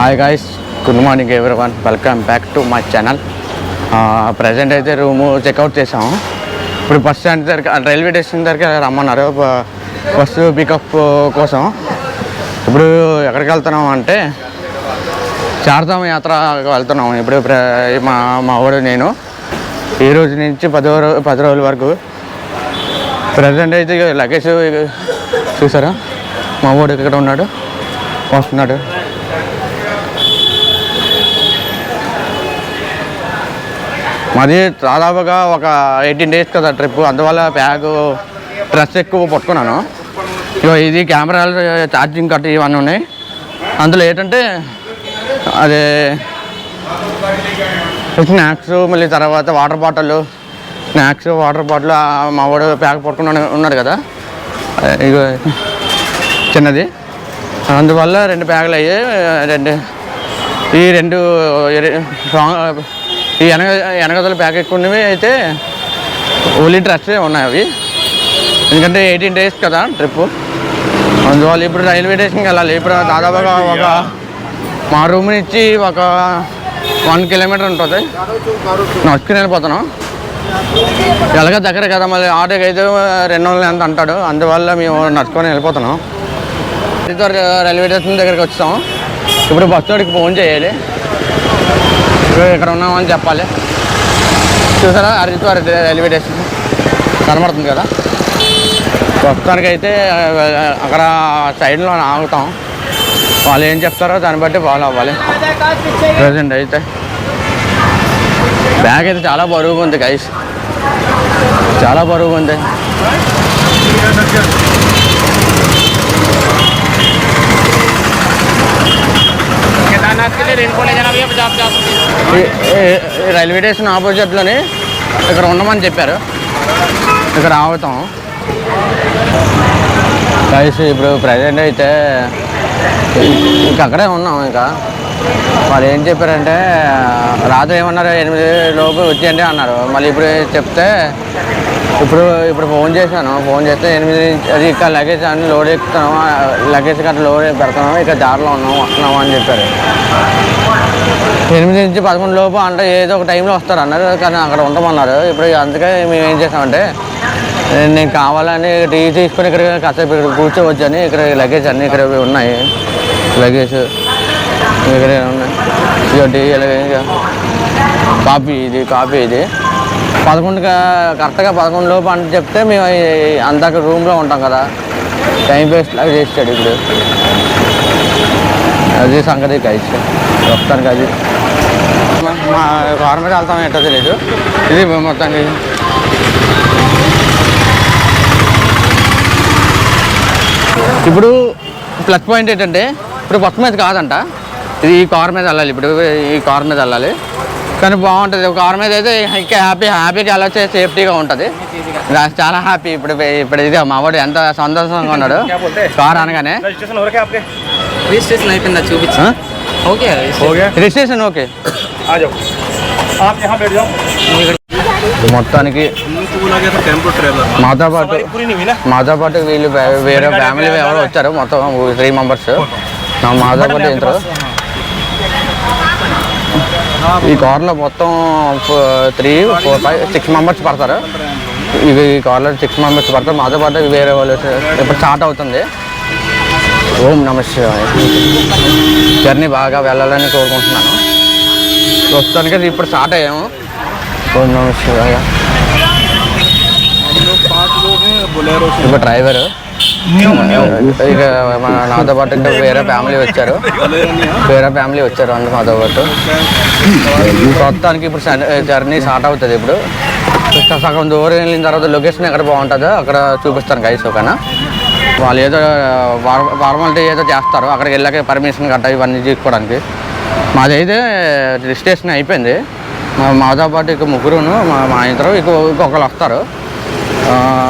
Hi guys good morning everyone welcome back to my channel present అయితే room checkout చేసాము ఇప్పుడు bus stand దగ్గర railway station దగ్గర రమ్మన్నారు. బస్సు పికప్ కోసం. ఇప్పుడు ఎక్కడికి వెళ్తున్నాం అంటే చార్ధామ యాత్ర వెళ్తున్నాం. ఇప్పుడు ప్ర- మా మావాడు నేను. ఈ రోజు నుంచి పది రోజు పది రోజుల వరకు ప్రజెంట్ అయితే లగేజ్ చూసారా? మా వాడు ఇక్కడ ఉన్నాడు. వస్తున్నాడు. మాది దాదాపుగా ఒక ఎయిటీన్ డేస్ కదా ట్రిప్. అందువల్ల బ్యాగ్ డ్రెస్ ఎక్కువ పట్టుకున్నాను. ఇగో ఇది కెమెరాలు ఛార్జింగ్ కట్టి ఇవన్నీ ఉన్నాయి. అందులో ఏంటంటే అదే స్నాక్స్ మళ్ళీ తర్వాత water bottle snacks water bottle మా వాడు ప్యాక్ పట్టుకున్నాడు ఉన్నాడు కదా. ఇక చిన్నది. అందువల్ల రెండు బ్యాగులు అయ్యాయి రెండు ఈ రెండు రాంగ్- ఈ వెనక వెనకదల ప్యాక్ ఎక్కువ ఉన్నవి అయితే ఓన్లీ డ్రెస్సే ఉన్నాయి అవి. ఎందుకంటే ఎయిటీన్ డేస్ కదా ట్రిప్. అందువల్ల ఇప్పుడు రైల్వే స్టేషన్కి వెళ్ళాలి. ఇప్పుడు దాదాపుగా ఒక మా రూమ్ నుంచి ఒక వన్ కిలోమీటర్ ఉంటుంది. నడుచుకుని వెళ్ళిపోతున్నాం ఎలాగ దగ్గర కదా మళ్ళీ. ఆటోకి అయితే రెండు వందలు ఎంత అంటాడు. అందువల్ల మేము నడుచుకొని వెళ్ళిపోతున్నాం రైల్వే స్టేషన్ దగ్గరికి వచ్చాం ఇప్పుడు బస్ వాడికి ఫోన్ చేయాలి. ఇక్కడ ఉన్నామని చెప్పాలి. చూసారా? హరిద్వార్ రైల్వే స్టేషన్ కనబడుతుంది కదా? ప్రస్తుతానికి అయితే అక్కడ సైడ్లో ఆగుతాం. వాళ్ళు ఏం చెప్తారో దాన్ని బట్టి ఫాలో అవ్వాలి. ప్రజెంట్ అయితే. బ్యాగ్ అయితే చాలా బరువుగా ఉంది గైస్ చాలా బరువుగా ఉంది. केदारनाथ के लिए रेनकोट ले जाना भैया पचास पचास रुपये ఈ- ఈ- ఈ రైల్వే స్టేషన్ ఆపోజిట్లోని ఇక్కడ ఉండమని చెప్పారు ఇక్కడ ఆగుతాం గైస్ ఇప్పుడు ప్రజెంట్ అయితే ఇంక అక్కడే ఉన్నాం ఇంకా వాళ్ళు ఏం చెప్పారంటే రాత్రి ఏమన్నారు? ఎనిమిది లోపు వచ్చేయండి అన్నారు. మళ్ళీ ఇప్పుడు చెప్తే ఇప్పుడు ఇప్పుడు ఫోన్ చేశాను. ఫోన్ చేస్తే ఎనిమిది నుంచి అది ఇక్కడ లగేజ్ అన్ని లోడ్ ఎక్కుతున్నాము లగేజ్ గట్రా లోడ్ పెడతాము ఇక్కడ దారిలో ఉన్నాము వస్తున్నాము అని చెప్పారు. ఎనిమిది నుంచి పదకొండు లోపు అంటే ఏదో ఒక టైంలో వస్తారు అన్నారు. కానీ అక్కడ ఉండమన్నారు. ఇప్పుడు అందుకే మేము ఏం చేసామంటే నేను- నేను కావాలని టీ తీసుకొని ఇక్కడ కాసేపు ఇక్కడ కూర్చోవచ్చని ఇక్కడ లగేజ్ అన్నీ ఇక్కడ ఉన్నాయి. లగేజ్ ఇక్కడ ఉన్నాయి ఇక టీ కాపీ ఇది కాపీ ఇది. పదకొండుగా కరెక్ట్గా పదకొండు లోపు అంటే చెప్తే మేము అందాక రూమ్లో ఉంటాం కదా. టైం వేస్ట్ లాగా చేస్తాడు ఇప్పుడు. అది సంగతి కలిసి వస్తాను అది. మా- మా మీద వెళ్తాం ఏంటో తెలియదు ఇది మొత్తానికి. ఇప్పుడు ప్లస్ పాయింట్ ఏంటంటే ఇప్పుడు బస్ మీద కాదంట. ఇది ఈ కార్ మీద వెళ్ళాలి. ఇప్పుడు ఈ కార్ మీద వెళ్ళాలి. కానీ బాగుంటుంది. ఒక కార్ మీద అయితే ఇంకా హ్యాపీ హ్యాపీగా వెళ్ళొచ్చే. సేఫ్టీగా ఉంటుంది. చాలా హ్యాపీ ఇప్పుడు ఇప్పుడు ఇది మా వాడు ఎంత సంతోషంగా ఉన్నాడు. కార్ అనగానే. రిజిస్ట్రేషన్ చూపించు. Okay registration okay. మొత్తానికి మాతో పాటు మాతో పాటు వీళ్ళు వేరే ఫ్యామిలీ ఎవరు వచ్చారు. మొత్తం త్రీ మెంబర్స్ నా మాతో పాటు ఇంటర్ ఈ కార్లో మొత్తం three four five six members పడతారు. ఇవి ఈ కార్లో సిక్స్ మెంబర్స్ పడతారు. మాతో పాటు వేరే వాళ్ళు ఇప్పుడు స్టార్ట్ అవుతుంది. ఓం నమస్తే జర్నీ బాగా వెళ్ళాలని కోరుకుంటున్నాను. ప్రస్తుతానికి ఇప్పుడు స్టార్ట్ అయ్యాము. ఓం నమస్తే ఇప్పుడు డ్రైవరు. ఇక మన నాతో పాటు ఇంకా వేరే ఫ్యామిలీ వచ్చారు. వేరే ఫ్యామిలీ వచ్చారు అందరూ మాతో పాటు. మొత్తానికి ఇప్పుడు జర్నీ స్టార్ట్ అవుతుంది ఇప్పుడు. సగం దూరం వెళ్ళిన తర్వాత లొకేషన్ ఎక్కడ బాగుంటుందో అక్కడ చూపిస్తాను గైస్ ఒకనా వాళ్ళు ఏదో ఫార్మాలిటీ ఏదో చేస్తారు. అక్కడికి వెళ్ళాక పర్మిషన్ కట్ట ఇవన్నీ తీసుకోవడానికి. మాదైతే రిజిస్ట్రేషన్ అయిపోయింది. మాతో పాటు ఇక ముగ్గురును మా ఇద్దరు ఇక ఇంకొకరు వస్తారు.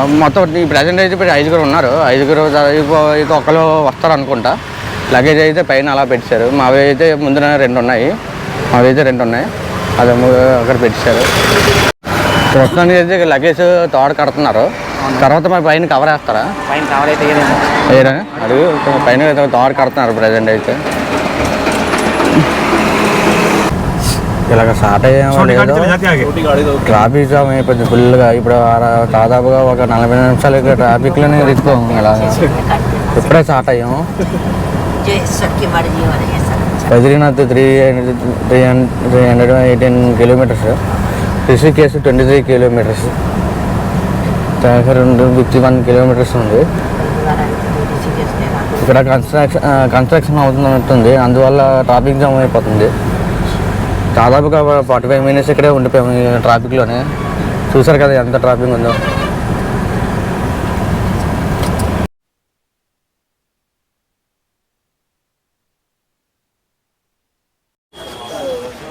మొత్తం ప్రజెంట్ అయితే ఇప్పుడు ఐదుగురు ఉన్నారు. ఐదుగురు ఇంకో ఇంకొకరు వస్తారు అనుకుంటా. లగేజ్ అయితే పైన అలా పెట్టారు. మావి అయితే ముందున రెండు ఉన్నాయి. మావి అయితే రెండు ఉన్నాయి. అది ము- అక్కడ పెట్టారు. ప్రస్తుతానికి అయితే లగేజ్ తోడ కడుతున్నారు. తర్వాత మరి పైన కవర్ వేస్తారా? పైన కవర్ అయితే వేయరా? అడుగు. పైన తోడ కడుతున్నారు ప్రజెంట్ అయితే. ఇలాగ స్టార్ట్ అయ్యాము ట్రాఫిక్ జామ్ అయిపోయింది ఫుల్గా ఇప్పుడు దాదాపుగా ఒక నలభై నిమిషాలు ఇక్కడ ట్రాఫిక్లోనే ఇరుక్కోము ఇలా ఇప్పుడే స్టార్ట్ అయ్యాము. Badrinath three three three hundred eighteen kilometres Rishikesh twenty three kilometres రెండు ఫిఫ్టీ వన్ కిలోమీటర్స్ ఉంది. ఇక్కడ కన్స్ట్రక్షన్ కన్స్ట్రక్షన్ అవుతున్నట్టుంది అందువల్ల ట్రాఫిక్ జామ్ అయిపోతుంది. దాదాపుగా ఫార్టీ ఫైవ్ మినిట్స్ ఇక్కడే ఉండిపోయాము ట్రాఫిక్లోనే. చూసారు కదా ఎంత ట్రాఫిక్ ఉందో.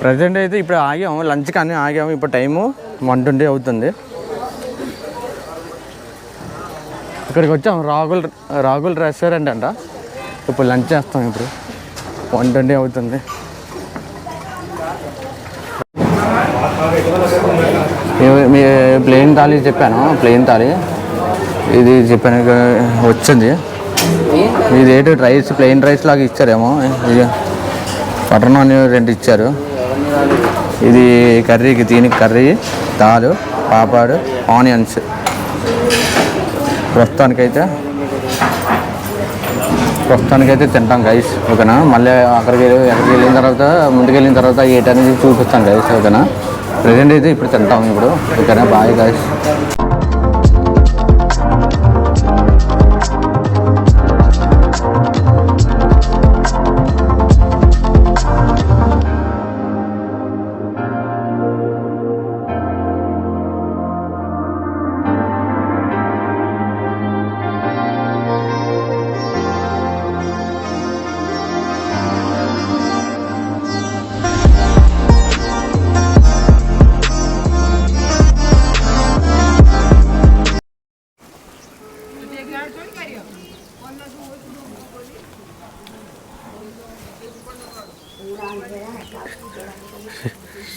ప్రజెంట్ అయితే ఇప్పుడు ఆగాము లంచ్ కానీ ఆగాము ఇప్పుడు టైము వన్ ట్వంటీ అవుతుంది. ఇక్కడికి వచ్చాం రాగుల్ రాగుల్ రెస్టారెంట్ అంట. ఇప్పుడు లంచ్ చేస్తాం ఇప్పుడు. వన్ ట్వంటీ అవుతుంది. మీ ప్లెయిన్ థాలీ చెప్పాను ప్లెయిన్ థాలీ ఇది చెప్పాను వచ్చింది. ఇది ఏంటి రైస్ ప్లెయిన్ రైస్ లాగా ఇచ్చారేమో. ఇది బటర్ నాన్ రెండు ఇచ్చారు. ఇది కర్రీకి దీనికి కర్రీ దాల్ పాపాడు ఆనియన్స్. ప్రస్తుతానికైతే ప్రస్తుతానికైతే తింటాం గైస్ ఓకేనా? మళ్ళీ అక్కడికి వెళ్ళి ఎక్కడికి వెళ్ళిన తర్వాత ముందుకు వెళ్ళిన తర్వాత ఏ అనేది చూపిస్తాం గైస్ ఓకేనా? ప్రజెంట్ అయితే ఇప్పుడు తింటాం ఇప్పుడు. ఓకేనా? బాయ్ గైస్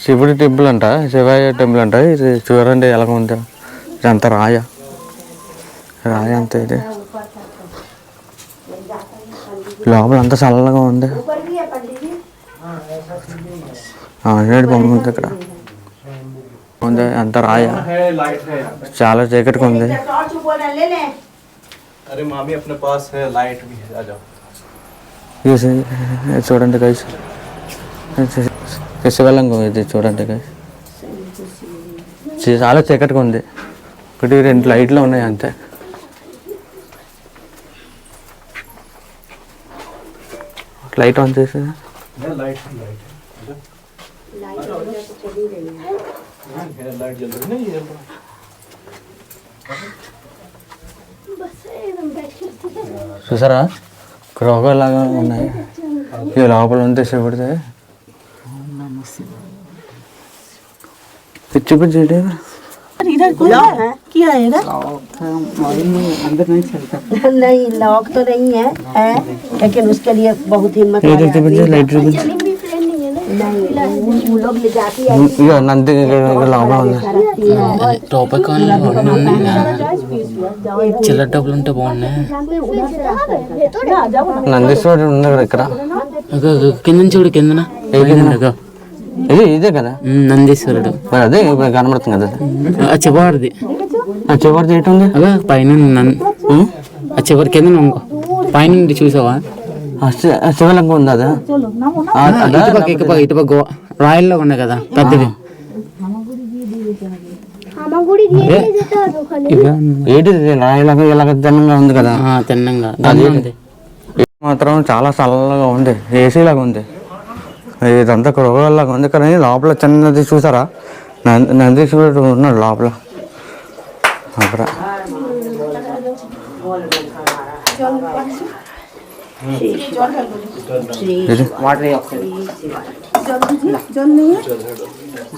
శివుడి టెంపుల్ అంట శివయ్య టెంపుల్ అంట. ఇది చూడండి ఎలా ఇది అంత రాయ. రాయ అంత ఇది. లోపల అంత చల్లగా ఉంది. ఆంజనేయుడు బొమ్మ ఉంది ఇక్కడ. ఉంది అంత రాయ. చాలా చీకటిగా ఉంది. చూడండి కలిసి శివలింగం ఇది చూడండి చాలా చీకటిగా ఉంది. ఒకటి రెండు లైట్లు ఉన్నాయి అంతే. లైట్ ఆన్ చేసి చూసారా? క్రోగలాగా ఉన్నాయి. ఇవి లోపల ఉంటే చేపడితే चुप चिड़ेगा इधर है क्या है इधर नहीं नहीं लॉक तो नहीं है है लेकिन उसके लिए बहुत हिम्मत वो लोग ले जाती है नंदी के लावा होना टॉप कौन चिल्ला बोलने नंदी सोड़ उन्हें रखरा किन्नन छोड़ किन्नना एक दिन ఇది ఇదే కదా? నందీశ్వరుడు. మరి అదే కనబడుతుంది కదా? అది. ఆ చివరిది. ఆ చివరి చేయటం ఉంది అగా పైన? ఆ చివరి కింద ఇంకో పైన చూసావా? శివలింగం ఉంది అదా? అదా? ఇటుపక్క ఇటుపక్క ఇటుపక్క గో రాయల్లో ఉన్నాయి కదా పెద్దది. ఏంటిది? రాయిలాగా ఇలాగ తిన్నంగా ఉంది కదా? ఆ, తిన్నంగా. మాత్రం చాలా చల్లగా ఉంది. ఏసీ లాగా ఉంది. ఇదంతా లాగా ఉంది కానీ లోపల చిన్నది చూసారా నంది నందీశ్వరుడు ఉన్నాడు లోపల అక్కడ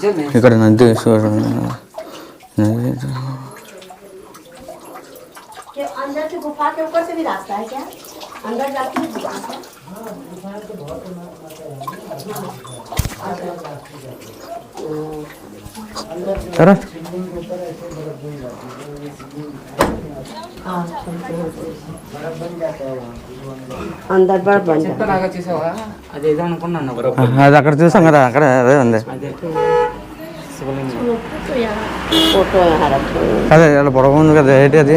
ఇది ఇక్కడ నందీశ్వరుడు ఉన్నాడు. నందీశ్వరుడు. अंदर से गुफा के ऊपर से भी रास्ता है क्या अंदर जाके भी गुफा है అది అక్కడ చూసాం కదా అక్కడ అదే ఉంది. అదే. అలా పొడవ ఉంది కదా ఏంటి అది?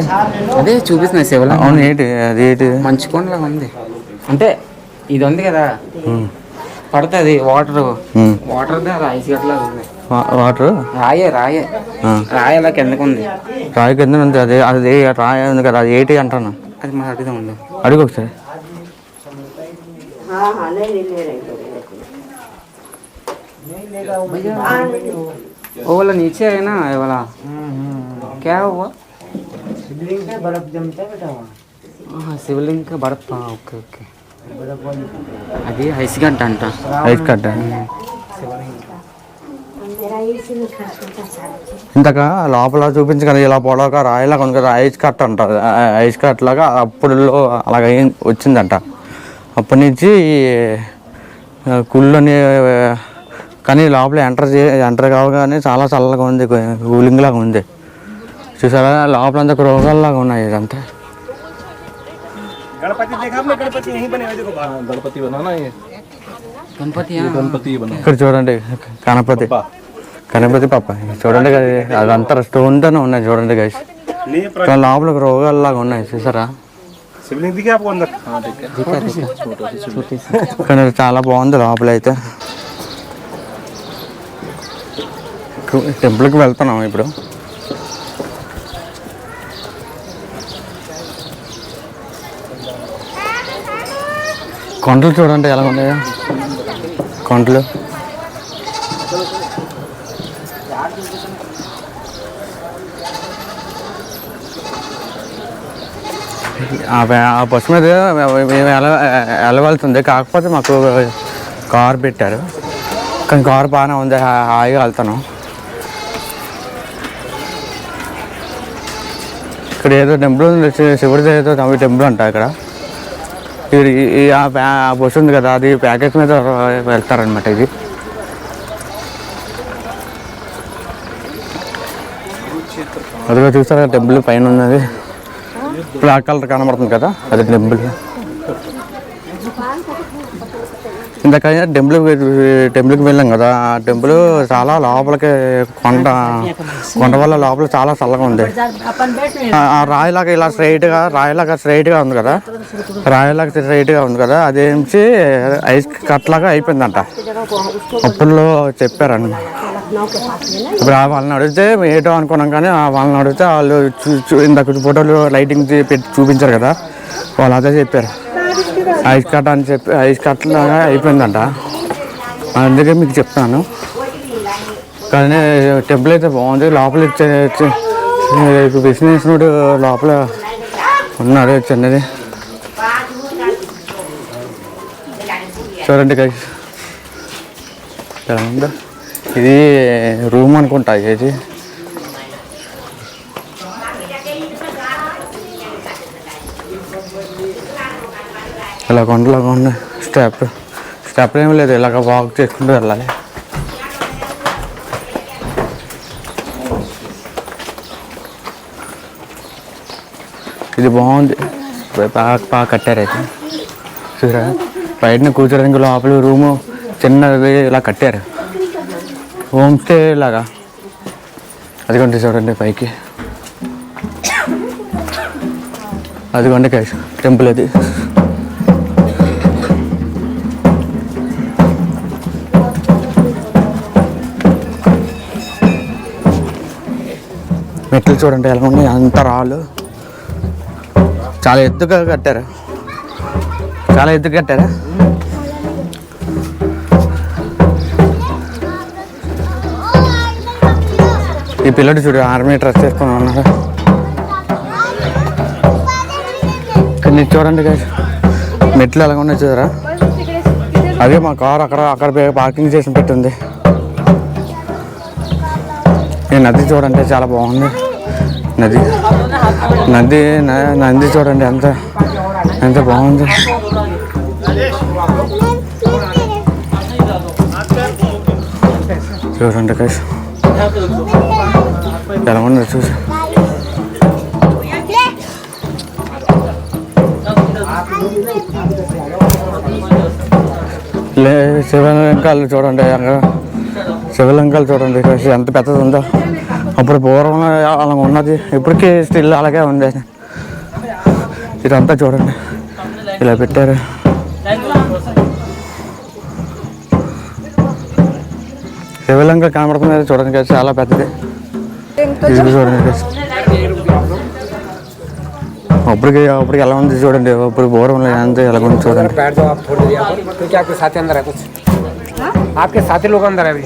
అదే చూపిస్తున్నా శివలా అవును ఏంటి అది ఏంటి? మంచి కొండలాగా ఉంది. అంటే ఇది ఉంది కదా. పడుతుంది వాటర్ ఉమ్. వాటర్ అది ఐస్ గట్లా ఉంది వా- వాటర్ రాయే రాయే ఆ. రాయి అలా కిందకు ఉంది రాయి కింద ఉంది అది అది రాయి ఉంది కదా అది ఏంటి అంటాను అది మన అడుగుదా ఉంది అడుగు ఒకసారి हाँ हाँ नहीं नहीं ले रहे हाँ, नहीं, नहीं। वो वाला नीचे है ना ये वाला क्या हुआ हाँ, शिवलिंग का बर्फ हाँ, ओके ओके అది ఐస్ గంట అంట. ఐస్ గంట. ఇంతక లోపల చూపించగల ఇలా పొడవక రాయిలా ఉంది ఐస్ కట్ అంటారు ఐస్ కట్ లాగా అప్పుడులో అలాగ వచ్చిందంట. అప్పటి నుంచి కుళ్ళని కానీ లోపల ఎంటర్ చే ఎంటర్ కావగానే చాలా చల్లగా ఉంది కూలింగ్ లాగా ఉంది. చూసారా? లోపల అంతా రోగాల్లాగా ఉన్నాయి ఇదంతా. गणपति देखा आपने गणपति यहीं बने हुए देखो बाहर गणपति बना ना ये గణపతి ये गणपति बना ఇక్కడ చూడండి గణపతి గణపతి పాప చూడండి కదా అదంతా స్టోన్తోనే ఉన్నాయి చూడండి గైస్ नहीं ये ఇక్కడ లోపల రోగాల్లాగా ఉన్నాయి చూసారా शिवलिंग दिखे आपको अंदर हाँ ठीक है కానీ చాలా బాగుంది లోపల అయితే టెంపుల్కి వెళ్తున్నాం ఇప్పుడు కొండలు చూడండి ఎలా ఉన్నాయో. కొండలు. ఆ ఆ బస్సు మీద మేము ఎలా వెళ్ళవలసింది. కాకపోతే మాకు కార్ పెట్టారు. కానీ కార్ బాగానే ఉంది. హాయిగా వెళ్తాను. ఇక్కడ ఏదో టెంపుల్ ఉంది. శివుడిది ఏదో తమిళ టెంపుల్ అంట ఇక్కడ. ఆ బస్ బస్సు ఉంది కదా అది ప్యాకేజ్ మీద వెళ్తారనమాట ఇది. అదిగో చూసారా టెంపుల్ పైన ఉన్నది. బ్లాక్ కలర్ కనబడుతుంది కదా అది టెంపుల్. ఇందాక టెంపుల్ టెంపుల్కి వెళ్ళాం కదా ఆ టెంపుల్ చాలా లోపలికి కొండ కొండ వల్ల లోపల చాలా చల్లగా ఉంది. ఆ రాయిలాగా ఇలా స్ట్రైట్గా రాయిలాగా స్ట్రైట్గా ఉంది కదా రాయిలాగా స్ట్రైట్గా ఉంది కదా అదేంచి ఐస్ కట్లాగా అయిపోయిందంట. అప్పుల్లో చెప్పారండి. ఇప్పుడు ఆ వాళ్ళని అడిగితే ఏటో అనుకున్నాం కానీ ఆ వాళ్ళని అడిగితే వాళ్ళు చూ చూ- ఇందాక ఫోటోలు లైటింగ్ పెట్టి చూపించారు కదా వాళ్ళు అదే చెప్పారు. ఐస్ కట్ అని చెప్పి ఐస్ కట్ లాగా అయిపోయిందంట. అందుకే మీకు చెప్తాను. కానీ టెంపుల్ అయితే బాగుంది. లోపల బిజినెస్ నోడు లోపల ఉన్నాడు చిన్నది. చూడండి guys. ఇది రూమ్ అనుకుంటా ఇది ఇలా కొండలాగా ఉంది స్టెప్ స్టెప్ ఏమి లేదు ఇలాగ వాక్ చేసుకుంటూ వెళ్ళాలి. ఇది బాగుంది. బాగా బాగా కట్టారు అయితే. చూసారా బయటని కూర్చోడానికి లోపల రూము చిన్నది ఇలా కట్టారు. హోమ్ స్టే లాగా. అదిగోండి చూడండి పైకి. అదిగోండి కేసు టెంపుల్ అది మెట్లు చూడండి ఎలా ఉన్నాయి అంత రాళ్ళు. చాలా ఎత్తుగా కట్టారు. చాలా ఎత్తుగా కట్టారా? ఈ పిల్లడు చూడు ఆర్మీ డ్రెస్ వేసుకొని ఉన్నారు ఇక్కడ చూడండి guys. మెట్లు ఎలా ఉన్నాయి చూడరా అదే మా కారు అక్కడ అక్కడ పార్కింగ్ చేసి పెట్టింది. ఈ నది చూడండి చాలా బాగుంది. నది. నది నంది చూడండి ఎంత ఎంత బాగుంది. చూడండి కైస్ ఎలా ఉండదు చూసి. లే శివలింకాలు చూడండి శివలింకాలు చూడండి ఎంత పెద్దది ఉందో. అప్పుడు పూర్వం అలా ఉన్నది ఇప్పటికీ స్టిల్ అలాగే ఉంది ఇదంతా చూడండి ఇలా పెట్టారు శివలింగం కనబడుతుంది చూడండి guys, చాలా పెద్దది ఇది చూడండి guys. అప్పటికి అప్పటికి ఎలా ఉంది చూడండి ఇప్పుడు పూర్వంలో ఎంత ఎలా ఉంది చూడండి बैठ जाओ आप थोड़ी देर यहाँ पर क्योंकि आपके साथी अंदर है कुछ आपके साथी लोग अंदर है अभी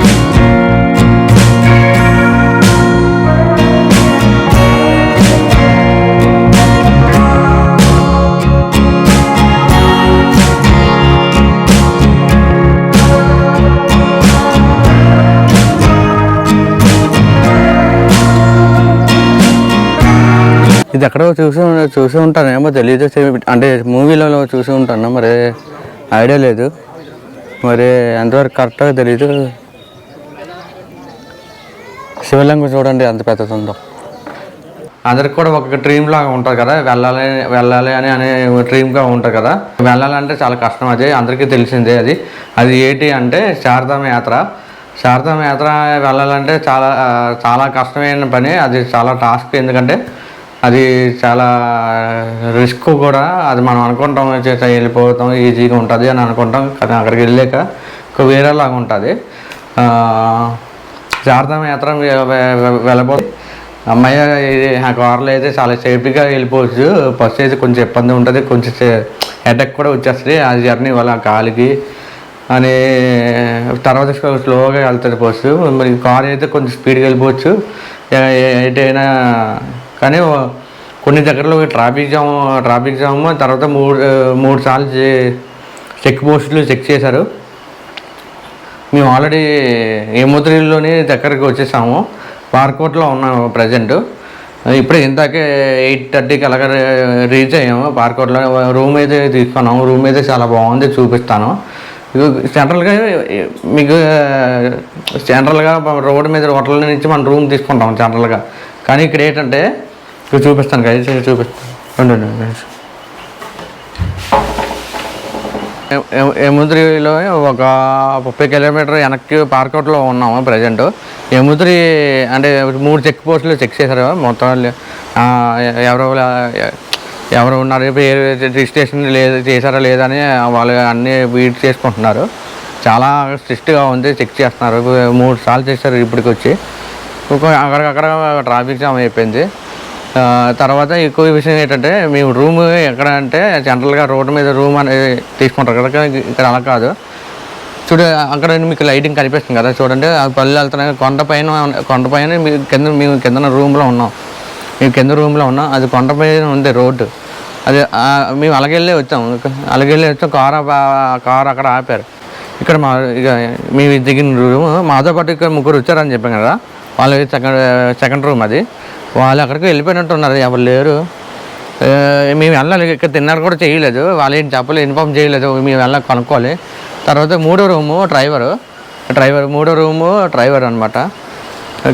ఇది ఎక్కడో చూసి చూసి ఉంటానేమో తెలియదు అంటే మూవీలలో చూసి ఉంటాను? మరి ఐడియా లేదు. మరి ఎంతవరకు కరెక్ట్గా తెలియదు శివలింగం చూడండి ఎంత పెద్దది ఉందో అందరికి కూడా ఒక డ్రీమ్ లాగా ఉంటుంది కదా వెళ్ళాలి వెళ్ళాలి అని అనే డ్రీమ్గా ఉంటుంది కదా. వెళ్ళాలంటే చాలా కష్టం అది అందరికీ తెలిసిందే అది. అది ఏంటి అంటే శారదామ యాత్ర. శారదామ యాత్ర వెళ్ళాలంటే చాలా చాలా కష్టమైన పని అది చాలా టాస్క్ ఎందుకంటే అది చాలా రిస్క్ కూడా. అది మనం అనుకుంటాం చేత వెళ్ళిపోతాం ఈజీగా ఉంటుంది అని అనుకుంటాం కానీ అక్కడికి వెళ్ళాక ఒక వేరేలాగా ఉంటుంది. శారదామ యాత్ర వెళ్ళబో అమ్మాయి ఆ కార్లో అయితే చాలా సేఫ్గా వెళ్ళిపోవచ్చు. ఫస్ట్ అయితే కొంచెం ఇబ్బంది ఉంటుంది కొంచెం హెడెక్ కూడా వచ్చేస్తుంది. ఆ జర్నీ వల్ల కాలికి అని తర్వాత స్లోగా వెళ్తుంది బస్సు. మరి కార్ అయితే కొంచెం స్పీడ్గా వెళ్ళిపోవచ్చు. ఏ- ఎటైనా కానీ కొన్ని దగ్గరలో ట్రాఫిక్ జామ్ ట్రాఫిక్ జామ్ తర్వాత మూడు మూడు సార్లు చెక్ పోస్టులు చెక్ చేశారు. మేము ఆల్రెడీ ఏమోత్రిలోని దగ్గరికి వచ్చేసాము. పార్కోట్లో ఉన్నాము ప్రజెంట్ ఇప్పుడే ఇందాకే ఎయిట్ థర్టీకి అలాగ రీచ్ అయ్యాము. పార్కోట్లో రూమ్ అయితే తీసుకున్నాము. రూమ్ అయితే చాలా బాగుంది చూపిస్తాను. సెంట్రల్గా మీకు సెంట్రల్గా రోడ్డు మీద హోటల్ నుంచి మనం రూమ్ తీసుకుంటాం సెంట్రల్గా కానీ ఇక్కడ ఏంటంటే ఇక్కడ చూపిస్తాను కదా చూపిస్తాను యముద్రిలో ఒక ముప్పై కిలోమీటర్ వెనక్కి పార్కౌట్లో ఉన్నాము ప్రజెంట్ యముద్రి అంటే మూడు చెక్ పోస్టులు చెక్ చేశారు మొత్తం ఎవరు ఎవరు ఉన్నారు పేరు రిజిస్ట్రేషన్ లేదు చేశారా లేదా అని వాళ్ళు అన్నీ వీట్ చేసుకుంటున్నారు. చాలా స్ట్రిక్ట్గా ఉంది చెక్ చేస్తున్నారు. మూడు సార్లు చేశారు ఇప్పటికి వచ్చి అక్కడికక్కడ ట్రాఫిక్ జామ్ అయిపోయింది. తర్వాత ఎక్కువ విషయం ఏంటంటే మేము రూమ్ ఎక్కడ అంటే జనరల్గా రోడ్డు మీద రూమ్ అనేది తీసుకుంటారు కదా ఇక్కడ అలా కాదు. చూడు అక్కడ మీకు లైటింగ్ కనిపిస్తుంది కదా చూడండి. ఆ పళ్ళు వెళ్తున్నాయి కొండపైన కొండపైన ఉన్న- మీ కింద మేము కింద రూమ్లో ఉన్నాం. మేము కింద రూమ్లో ఉన్నాం. అది కొండపైన ఉంది రోడ్డు. అది మేము అలాగెళ్ళి వచ్చాం. అలాగెళ్ళి వచ్చాం కారు కారు కార్ అక్కడ ఆపారు. ఇక్కడ మా ఇక మేము దిగిన రూమ్ మాతో పాటు ఇక్కడ ముగ్గురు వచ్చారని చెప్పాం కదా. వాళ్ళకి సెకండ్ సెకండ్ రూమ్ అది. వాళ్ళు అక్కడికి వెళ్ళిపోయినట్టు ఉన్నారు ఎవరు లేరు. మేము వెళ్ళాలి ఇక్కడ తిన్నారు కూడా చేయలేదు. వాళ్ళు ఏం చెప్పలేదు ఇన్ఫామ్ చేయలేదు మేము వెళ్ళాలి కనుక్కోవాలి. తర్వాత మూడో రూము డ్రైవరు. డ్రైవర్ మూడో రూము డ్రైవర్ అనమాట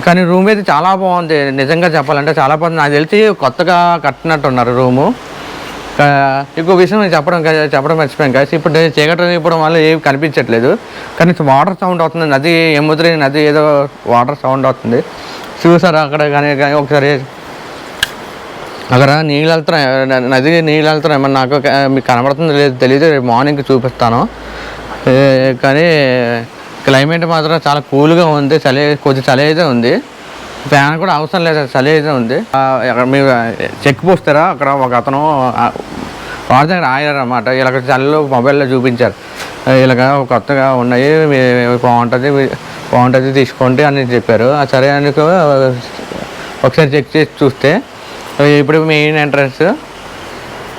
కానీ రూమ్ అయితే చాలా బాగుంది నిజంగా చెప్పాలంటే చాలా బాగుంది. నాకు తెలిసి కొత్తగా కట్టినట్టు ఉన్నారు రూము ఇంకో విషయం నేను చెప్పడం చెప్పడం మర్చిపోయాను కాదు ఇప్పుడు చీకటి ఇవ్వడం వల్ల ఏమి కనిపించట్లేదు. కానీ వాటర్ సౌండ్ అవుతుంది నది ఎముద్రి నది ఏదో వాటర్ సౌండ్ అవుతుంది చూసారా అక్కడ కానీ కానీ ఒకసారి అక్కడ నీళ్ళు వెళ్తున్నాయి. నది నీళ్ళు వెళ్తున్నాయి. మరి నాకు మీకు కనబడుతుంది లేదు తెలియదు రేపు మార్నింగ్ చూపిస్తాను. కానీ క్లైమేట్ మాత్రం చాలా కూల్గా ఉంది. చలి కొద్ది చలి అయితే ఉంది. ఫ్యాన్ కూడా అవసరం లేదు. చలి అయితే ఉంది అక్కడ మీరు చెక్ పోస్తారా అక్కడ ఒక అతను ఆ, వాడి దగ్గర ఆగారు అనమాట చలిలో మొబైల్లో చూపించారు. ఇలాగ కొత్తగా ఉన్నాయి. మీ- బాగుంటుంది? బాగుంటుంది తీసుకోండి అని చెప్పారు. ఆ సరే అని ఒకసారి చెక్ చేసి చూస్తే ఇప్పుడు మెయిన్ ఎంట్రన్స్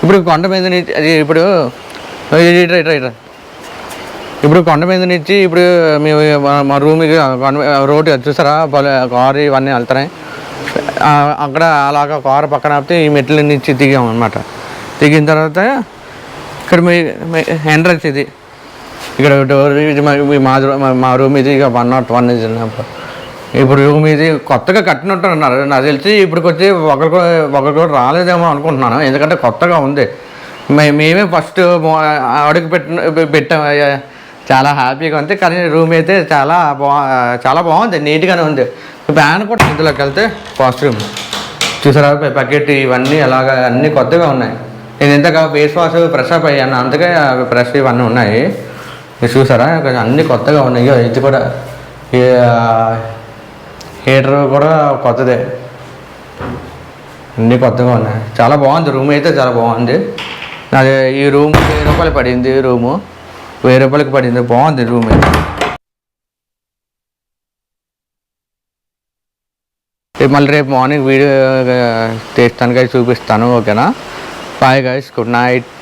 ఇప్పుడు కొండ మీద నుంచి అది ఇప్పుడు ఇట్రా ఇట్రా ఇట్రా ఇప్పుడు కొండ మీద నుంచి ఇప్పుడు మేము మా- మా రూమ్కి రోడ్ చూసారా? కారు ఇవన్నీ వెళ్తున్నాయి. అక్కడ అలాగా కారు పక్కన ఆపితే ఈ మెట్ల నుంచి దిగాం అనమాట దిగిన తర్వాత ఇక్కడ మీ ఎంట్రన్స్ ఇది. ఇక్కడ డోర్ ఇది? మా- మా మా- రూమ్ ఇది ఇక వన్ నాట్ వన్ ఇది ఇప్పుడు రూమ్ ఇది కొత్తగా కట్టినట్టు అన్నారు. నాకు తెలిసి ఇప్పటికి వచ్చి ఒకరికి కూడా రాలేదేమో అనుకుంటున్నాను. ఎందుకంటే కొత్తగా ఉంది. మే- మేమే ఫస్ట్ అడుగు పెట్టిన పెట్టాం. చాలా హ్యాపీగా ఉంది. కానీ రూమ్ అయితే చాలా బా చాలా బాగుంది. నీట్గానే ఉంది. ఫ్యాన్ కూడా ఇందులోకి వెళ్తే వాష్రూమ్ చూసారా? ప్యాకెట్ ఇవన్నీ అలాగా అన్నీ కొత్తగా ఉన్నాయి. నేను ఇంతగా ఫేస్ వాష్ ఫ్రెష్ అప్ అయ్యాను. అందుకే ఫ్రెష్ ఇవన్నీ ఉన్నాయి. మీరు చూసారా? కొంచెం అన్నీ కొత్తగా ఉన్నాయి. ఇది కూడా హీటర్ కూడా కొత్తదే. అన్నీ కొత్తగా ఉన్నాయి. చాలా బాగుంది. రూమ్ అయితే చాలా బాగుంది. నాది ఈ రూమ్ వెయ్యి రూపాయలు పడింది. రూము వెయ్యి రూపాయలకి పడింది. బాగుంది రూమ్ అయితే. మళ్ళీ రేపు మార్నింగ్ వీడియో తీస్తాను గైస్ చూపిస్తాను. ఓకేనా? Bye guys good night